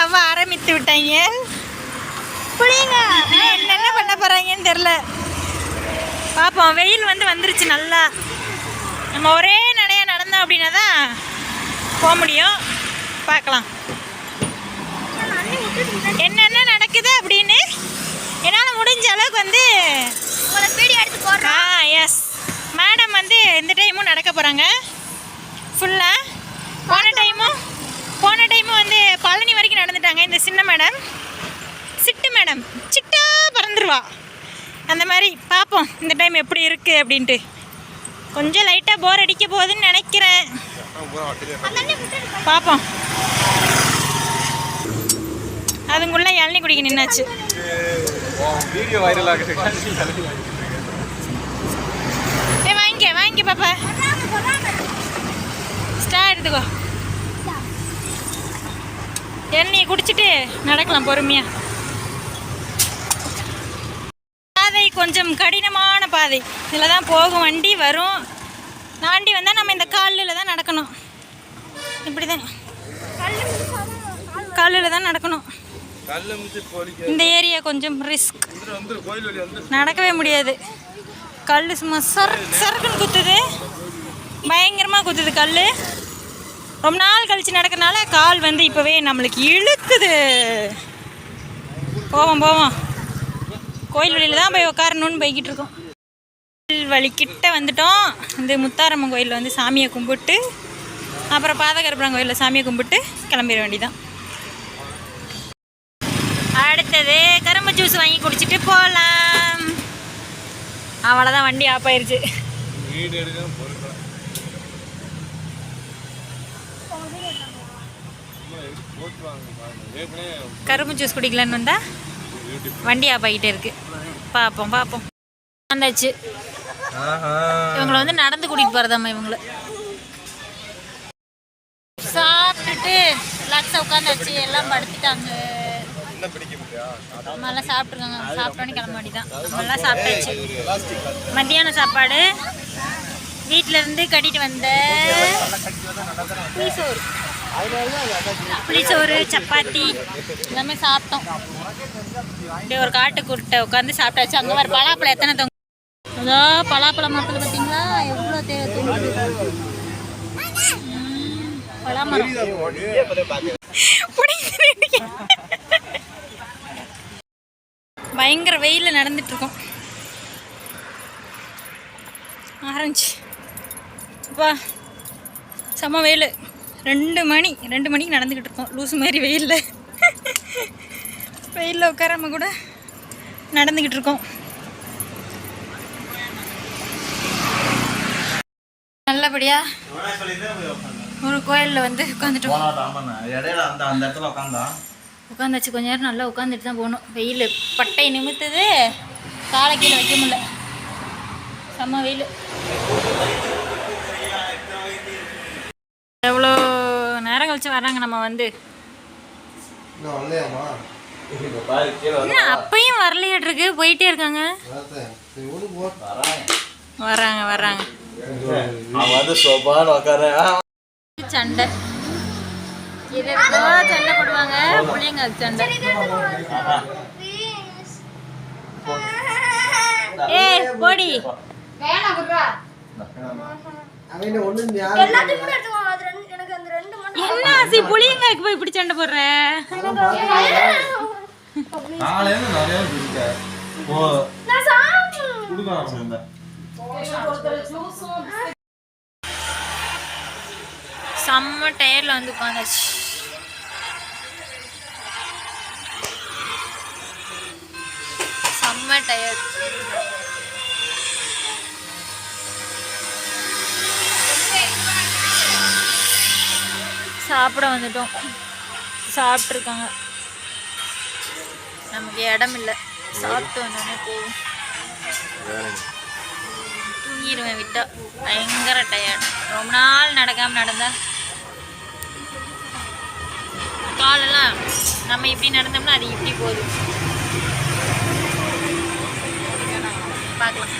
நவ ஆரம்பித்து விட்டாங்க. புளியுங்க என்னென்ன பண்ண போகிறாங்கன்னு தெரில பார்ப்போம் வெயில் வந்து வந்துருச்சு நல்லா. நம்ம ஒரே நடையா நடந்தோம் அப்படின்னா தான் போக முடியும். பார்க்கலாம். என்னென்ன நடக்குது அப்படின்னு என்னால் முடிஞ்ச அளவுக்கு வந்து உங்களை வீடியோ எடுத்து ஆ போடுறோம் எஸ் மேடம் வந்து இந்த டைமும் நடக்க போகிறாங்க ஃபுல்லாக போன டைமும் போன டைமும் வந்து பழனி வரைக்கும் நடந்துட்டாங்க இந்த சின்ன மேடம் சிட்டு மேடம் சிட்டா பறந்துருவா. அந்த மாதிரி பார்ப்போம் இந்த டைம் எப்படி இருக்குது அப்படின்ட்டு. கொஞ்சம் லைட்டாக போர் அடிக்க போகுதுன்னு நினைக்கிறேன். பார்ப்போம் அதுங்குள்ள இளநி குடிக்க நின்னாச்சு. வீடியோ வைரல் ஆகுது வாங்கிக்க வாங்கிக்க பாப்பா. ஸ்டா எடுத்துக்கோ. எண்ணெயை குடிச்சிட்டு நடக்கலாம் பொறுமையா. பாதை கொஞ்சம் கடினமான பாதை. இதில் தான் போகும் வண்டி வரும். நாண்டி வந்தால் நம்ம இந்த காலில் தான் நடக்கணும். இப்படி தான் காலில் தான் நடக்கணும் இந்த ஏரியா கொஞ்சம் ரிஸ்க் நடக்கவே முடியாது. கல் சும்மா சர் சறுக்குன்னு குத்துது. பயங்கரமாக குத்துது கல் ரொம்ப நாள் கழிச்சு நடக்கிறனால கால் வந்து இப்போவே நம்மளுக்கு இழுக்குது. போவோம் போவோம். கோயில் வழியில் தான் போய் உட்காரணும்னு போய்கிட்டு இருக்கோம். கோயில் வழிக்கிட்ட வந்துட்டோம். இந்த முத்தாரம்மன் கோயிலில் வந்து சாமியை கும்பிட்டு அப்புறம் பாதகரபுரம் கோயிலில் சாமியை கும்பிட்டு கிளம்பிட வேண்டிதான் அடுத்தது கரும்பு ஜூஸ் வாங்கி குடிச்சிட்டு போகலாம் அவ்வளோதான் வண்டி ஆஃப் ஆயிருச்சு வீடு எடுக்கணும் பொருட்கள் போட்டு வாங்க பாருங்க ஏற்கனவே கரும்பு ஜூஸ் குடிக்கலான்னு வந்தா வண்டி ஆஃப் ஆகிட்டே இருக்கு. பார்ப்போம் பார்ப்போம் வந்தாச்சு. இவங்களை வந்து நடந்து கூட்டிகிட்டு போகிறதாம்மா இவங்கள. சாப்பிட்டுட்டு ரிலாக்ஸாக உட்காந்தாச்சு. எல்லாம் படுத்துட்டாங்க. நல்லா சாப்பிட்ருக்காங்க சாப்பிட்டோன்னே கிளம்ப வேண்டியதான் நம்மளாம் சாப்பிட்டாச்சு. மத்தியான சாப்பாடு. வீட்ல இருந்து கட்டிட்டு வந்த புளிசோறு புளிச்சோறு சப்பாத்தி. எல்லாமே சாப்பிட்டோம். அப்படியே ஒரு காட்டு உட்காந்து சாப்பிட்டாச்சு. அங்கே வர பலாப்பழம் எத்தனை தொங்க. அதோ பலாப்பழம் மரத்தில் பார்த்தீங்களா? எவ்வளோ தேவை தொங்குது? பலாமரம். பயங்கர வெயிலில் நடந்துட்டு இருக்கோம் ஆரஞ்சு அப்பா செம்ம வெயில். ரெண்டு மணி ரெண்டு மணிக்கு நடந்துக்கிட்டு இருக்கோம். லூஸ் மாதிரி வெயிலில். வெயிலில் உட்காராம கூட நடந்துக்கிட்டு இருக்கோம். நல்லபடியாக ஒரு கோயிலில் வந்து உட்காந்துட்டோம். இடையில உட்காந்தாச்சு. கொஞ்ச நேரம் நல்லா உட்காந்துட்டு தான் போகணும் வெயில் பட்டை நிமித்துது. காலை கீழே வைக்க முடியல. செம்ம வெயில். எவ்வளோ கழிச்சு வர்றாங்க நம்ம வந்து. அப்பயும் வரலையாட்ருக்கு போயிட்டே இருக்காங்க. சோபான்னு உட்கார சண்டை. சண்டை போடுவாங்க? பிள்ளைங்க சண்டை. ஏய் போடி எடுத்துக்கோங்க அது ரெண்டு எனக்கு அந்த ரெண்டு மட்டும் என்ன ஆசி புளியங்காய்க்கு போய் இப்படி சண்டை போடுற? நிறைய ஓ கொடுக்கலாம் செம்ம டயர்ல வந்து உட்காந்தாச்சு சாப்பிட வந்துட்டோம். சாப்பிட்ருக்காங்க நமக்கு இடம் இல்லை. சாப்பிட்டு வந்தோடனே போகும் தூங்கிடுவேன் விட்டா. பயங்கர டயர்ட் ரொம்ப நாள் நடக்காமல் நடந்தா. காலெல்லாம் நம்ம இப்படி நடந்தோம்னா அது இப்படி போகுது. பார்க்கலாம்.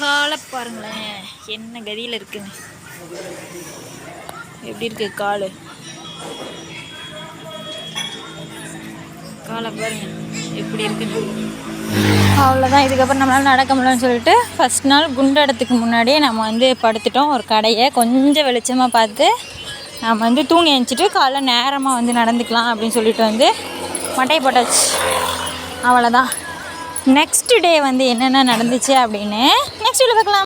காலை பாருங்களேன். என்ன கதியில் இருக்குன்னு. எப்படி இருக்கு காலு? காலை பாருங்க எப்படி இருக்குன்னு. அவ்வளோதான் இதுக்கப்புறம் நம்மளால் நடக்க முடியலன்னு சொல்லிட்டு ஃபஸ்ட் நாள் குண்டடத்துக்கு முன்னாடியே நம்ம வந்து படுத்துட்டோம். ஒரு கடையை கொஞ்சம் வெளிச்சமாக பார்த்து நம்ம வந்து தூங்கி எழுச்சிட்டு காலைல நேரமாக வந்து நடந்துக்கலாம் அப்படின்னு சொல்லிட்டு வந்து மட்டை போட்டாச்சு. அவ்வளோதான் நெக்ஸ்ட் டே வந்து என்னென்ன நடந்துச்சு அப்படின்னு நெக்ஸ்ட் வீடியோ பார்க்கலாம்.